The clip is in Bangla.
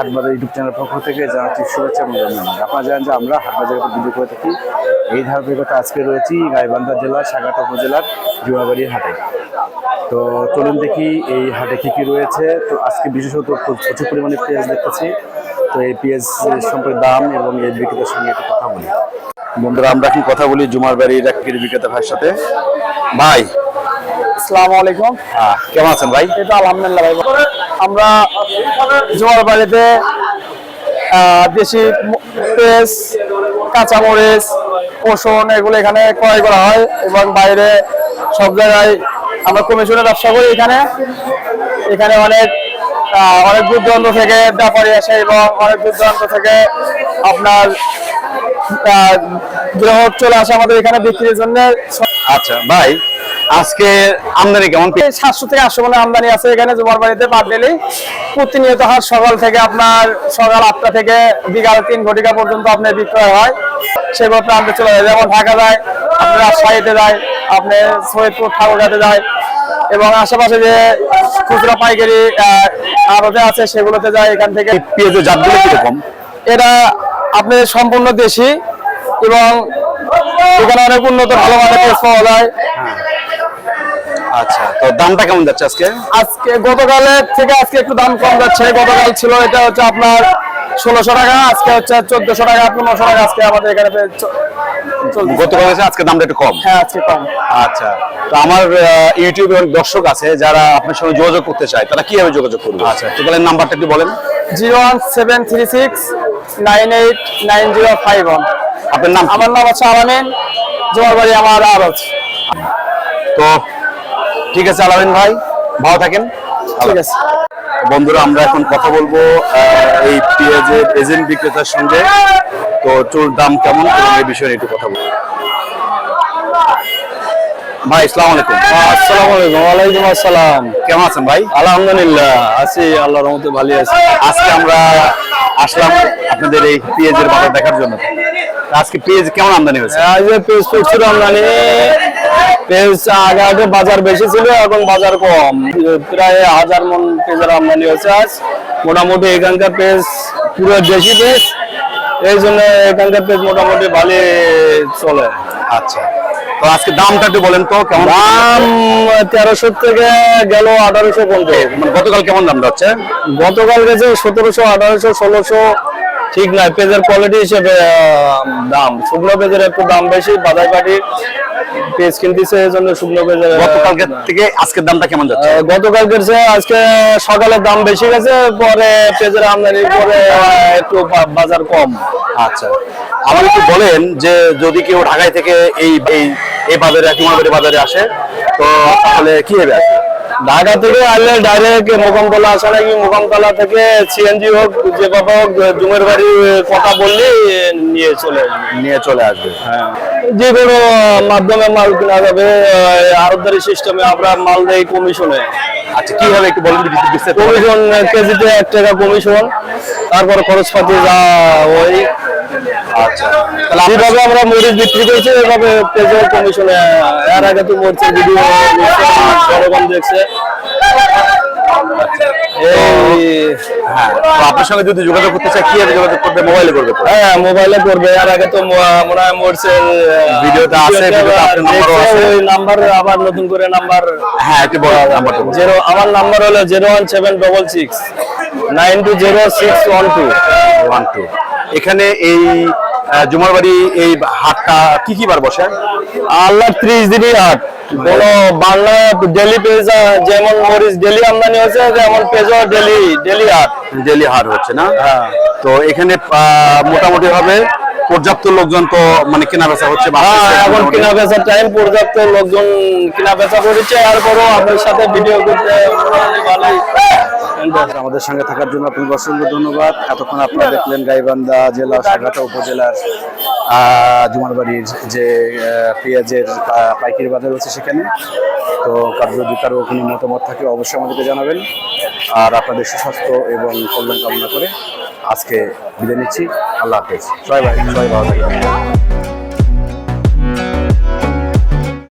হাটবাজার ইউটিউব চ্যানেল পক্ষ থেকে জানাচ্ছি শুভেচ্ছা এবং অভিনন্দন। আপনারা জানেন যে আমরা হাটবাজারের উপর ভিডিও করে থাকি। এই ধারাবাহিকতা আজকে রয়েছি গাইবান্ধা জেলার সাগাটা উপজেলার জুয়াবাড়ির হাটে। তো চলুন দেখি এই হাটে কী কী রয়েছে। তো আজকে বিশেষত প্র- প্রচুর পরিমাণে পেঁয়াজ দেখতেছি। তো এই পেঁয়াজ সম্পর্কে দাম এবং এই বিক্রেতার সঙ্গে একটু কথা বলি। বন্ধুরা আমরা কি কথা বলি জুমার বাড়ির এক বিক্রেতা ভাইয়ের সাথে? ভাই। আসসালামু আলাইকুম। আহ, কেমন আছেন ভাই? এটা আলহামদুলিল্লাহ ভাই। আমরা জোয়ার বাড়িতে দেশি পেঁয়াজ, কাঁচামরিচ, রসুন এগুলো এখানে ক্রয় করা হয় এবং বাইরে সব জায়গায় আমরা কমিশনের ব্যবসা করি এখানে। এখানে অনেক অনেক দূর দূরান্ত থেকে ব্যাপারী আসে এবং অনেক দূর দূরান্ত থেকে আপনার গ্রাহক চলে আসে আমাদের এখানে বিক্রির জন্য। আচ্ছা ভাই আজকে আমদানি কেমন? সাতশো থেকে আটশো মানে আমদানি আছে এখানে জুমার বাড়িতে পার ডেলি প্রতিনিয়ত হাট সকাল থেকে আপনার সকাল আটটা থেকে বিকাল তিন ঘটিকা পর্যন্ত আপনার বিক্রয় হয়। সেগুলো প্রান্তে চলে যায়। যেমন ঢাকা যায় আপনার রাজশাহীতে যায় আপনি সৈয়দপুর ঠাকুরগাতে যায়। এবং আশেপাশে যে খুচরা পাইকারি আড়তে আছে সেগুলোতে যায় এখান থেকে। পেঁয়াজের জাতগুলো কীরকম? এটা আপনি সম্পূর্ণ দেশি এবং এখানে অনেক উন্নত ভালো মানের পেঁয়াজ পাওয়া যায়। আচ্ছা তো দামটা কেমন যাচ্ছে আজকে? আজকে গতকালের থেকে আজকে একটু দাম কম যাচ্ছে। গতকাল ছিল এটা হচ্ছে আপনার ষোলোশো টাকা আজকে হচ্ছে চোদ্দশো টাকা পনেরোশো টাকা আজকে আমাদের এখানে গতকাল এসে আজকে দামটা একটু কম? হ্যাঁ আজকে কম। আচ্ছা তো আমার ইউটিউবে অনেক দর্শক আছে যারা আপনার সঙ্গে যোগাযোগ করতে চায় তারা কীভাবে যোগাযোগ করবে? আচ্ছা। টোটালের নাম্বারটা একটু বলেন। Zero one seven three six nine eight nine zero five one. আপনার নাম আমার নাম হচ্ছে আলামিন জোয়ার বাড়ি আমার আরজ। তো ঠিক আছে আলামিন ভাই ভালো থাকেন। ঠিক আছে। বন্ধুরা আমরা এখন কথা বলব এই পেঁয়াজের এজেন্ট বিক্রেতার সঙ্গে। তো চুল দাম কেমন এই বিষয়ে একটু কথা বলব। ভাই আসসালামু আলাইকুম। আসসালামু আলাইকুম। ওয়ালাইকুম আসসালাম। কেমন আছেন ভাই? আলহামদুলিল্লাহ আছি আল্লাহর রহমতে ভালো আছি। আজকে আমরা আসলাম আপনাদের এই পেঁয়াজের বাজার দেখার জন্য। আজকে পেঁয়াজ কেমন আমদানি হয়েছে? আজ পেজ প্রচুর আমদানি। পেজ আগে আগে বাজার বেশি ছিল এখন বাজার কম। প্রায় হাজার মন পেজের আমদানি হয়েছে আজ। মোটামুটি এখানকার পেজ পুরো দেশি পেজ এই জন্য এখানকার পেজ মোটামুটি ভালো চলে। আচ্ছা। তো আজকে দামটা একটু বলেন তো কেমন? দাম তেরোশো থেকে গেল আঠারোশো পর্যন্ত। মানে গতকাল কেমন দাম যাচ্ছে? গতকাল গেছে সতেরোশো আঠারোশো ষোলোশো ঠিক নাই পেজের কোয়ালিটি হিসেবে দাম। শুকনো পেজের একটু দাম বেশি বাদাই পাটির পেজ কিনতেছে এই জন্য শুকনো পেজের গতকালকে থেকে আজকের দামটা কেমন যাচ্ছে? গতকালকে আজকে সকালে দাম বেশি গেছে পরে পেজের আমদানির পরে একটু বাজার কম। আচ্ছা। আমার একটু বলেন যে যদি কেউ ঢাকায় থেকে এই এই বাজারে কিমানবাড়ি বাজারে আসে তো তাহলে কি হবে? কি? ঢাকা থেকে আসলে ডাইরেক্ট মোকামতলা আসা নাকি মোকামতলা থেকে সিএনজি হোক যে বাবা হোক জুমের বাড়ি কথা বললে নিয়ে চলে নিয়ে চলে আসবে। যে কোনো মাধ্যমে মাল কেনা যাবে আরবদারি সিস্টেমে আমরা মাল দেই কমিশনে আচ্ছা কীভাবে একটু বলেন। কমিশন কেজিতে এক টাকা কমিশন তারপর খরচপাতি যা ওই আচ্ছা। যেভাবে আমরা মরিচ বিক্রি করছি এভাবে পেজের কমিশনে এর আগে তো মরিচের ভিডিও জনগণ দেখছে। হ্যাঁ তো আপনার সঙ্গে যদি যোগাযোগ করতে চায় কীভাবে যোগাযোগ করবে? মোবাইলে করবে তো? হ্যাঁ মোবাইলে করবে। এর আগে তো মনে হয় মরিচের ভিডিওটা আছে, নাম্বার আবার নতুন করে নাম্বার হ্যাঁ একটু বড় নাম্বারটা জিরো আমার নাম্বার হলো zero one seven double six nine two zero six one two. One two এখানে এই আহ, জুমারবাড়ি এই হাটটা কি কি বার বসে? আল্লাহ ত্রিশ দিনই হাট। কোন বাংলা ডেলি পেজা যেমন মরিচ ডেলি আমদানি হচ্ছে যেমন পেজা ডেলি ডেলি হাট। ডেলি হাট হচ্ছে না? হ্যাঁ। তো এখানে মোটামুটি ভাবে পর্যাপ্ত লোকজন তো মানে কেনা বেচা হচ্ছে হ্যাঁ এখন। কেনা বেচার টাইম পর্যাপ্ত লোকজন কেনা বেচা করেছে। তারপরও আপনার সাথে ভিডিও করতে ভালোই। আমাদের সঙ্গে থাকার জন্য আপনাকে অসংখ্য ধন্যবাদ। এতক্ষণ আপনারা দেখলেন গাইবান্ধা জেলা সাগাটা উপজেলার আহ, জুমারবাড়ির যে পেঁয়াজের পাইকারি বাজার হচ্ছে সেখানে। তো কারও যদি কারও কোনো মতামত থাকে অবশ্যই আমাদেরকে জানাবেন। আর আপনাদের সুস্বাস্থ্য এবং কল্যাণ কামনা করে আজকে বিদায় নিচ্ছি। আল্লাহ হাফেজ। সবাই ভাই সবাই ভালো থাকবেন।